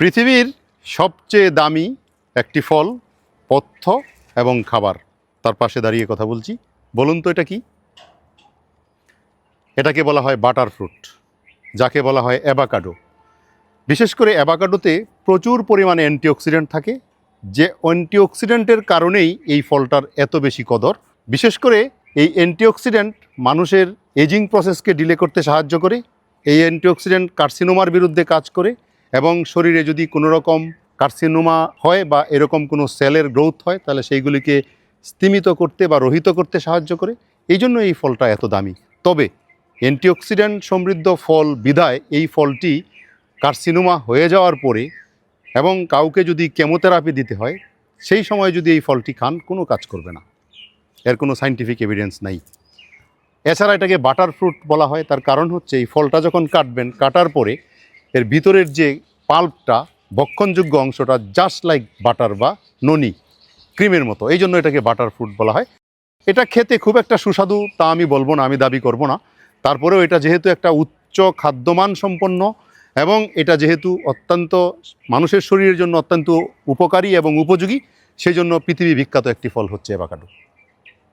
পৃথিবীর সবচেয়ে দামি একটি ফল, পথ্য এবং খাবার। তার পাশে দাঁড়িয়ে কথা বলছি। বলুন তো এটা কি? এটাকে বলা হয় বাটার ফ্রুট, যাকে বলা হয় অ্যাবাকাডো বিশেষ করে অ্যাবাকাডোতে প্রচুর পরিমাণে অ্যান্টিঅক্সিডেন্ট থাকে, যে অ্যান্টিঅক্সিডেন্টের কারণেই এই ফলটার এত বেশি কদর। বিশেষ করে এই অ্যান্টিঅক্সিডেন্ট মানুষের এজিং প্রসেসকে ডিলে করতে সাহায্য করে, এই অ্যান্টিঅক্সিডেন্ট কার্সিনোমার বিরুদ্ধে কাজ করে এবং শরীরে যদি কোনো রকম কার্সিনোমা হয় বা এরকম কোনো সেলের গ্রোথ হয়, তাহলে সেইগুলিকে স্তিমিত করতে বা রহিত করতে সাহায্য করে। এই জন্য এই ফলটা এত দামি। তবে অ্যান্টিঅক্সিডেন্ট সমৃদ্ধ ফল বিধায় এই ফলটি কার্সিনোমা হয়ে যাওয়ার পরে এবং কাউকে যদি কেমোথেরাপি দিতে হয়, সেই সময় যদি এই ফলটি খান, কোনো কাজ করবে না। এর কোনো সাইন্টিফিক এভিডেন্স নাই। এছাড়া এটাকে বাটার ফ্রুট বলা হয়। তার কারণ হচ্ছে, এই ফলটা যখন কাটবেন, কাটার পরে এর ভিতরের যে পাল্পটা ভক্ষণযোগ্য অংশটা জাস্ট লাইক বাটার বা ননি ক্রিমের মতো। এই জন্য এটাকে বাটার ফ্রুট বলা হয়। এটা খেতে খুব একটা সুস্বাদু, তা আমি বলব না, আমি দাবি করব না। তারপরেও এটা যেহেতু একটা উচ্চ খাদ্যমান সম্পন্ন এবং এটা যেহেতু অত্যন্ত মানুষের শরীরের জন্য অত্যন্ত উপকারী এবং উপযোগী সেই জন্য পৃথিবী বিখ্যাত একটি ফল হচ্ছে অ্যাভাকাডো।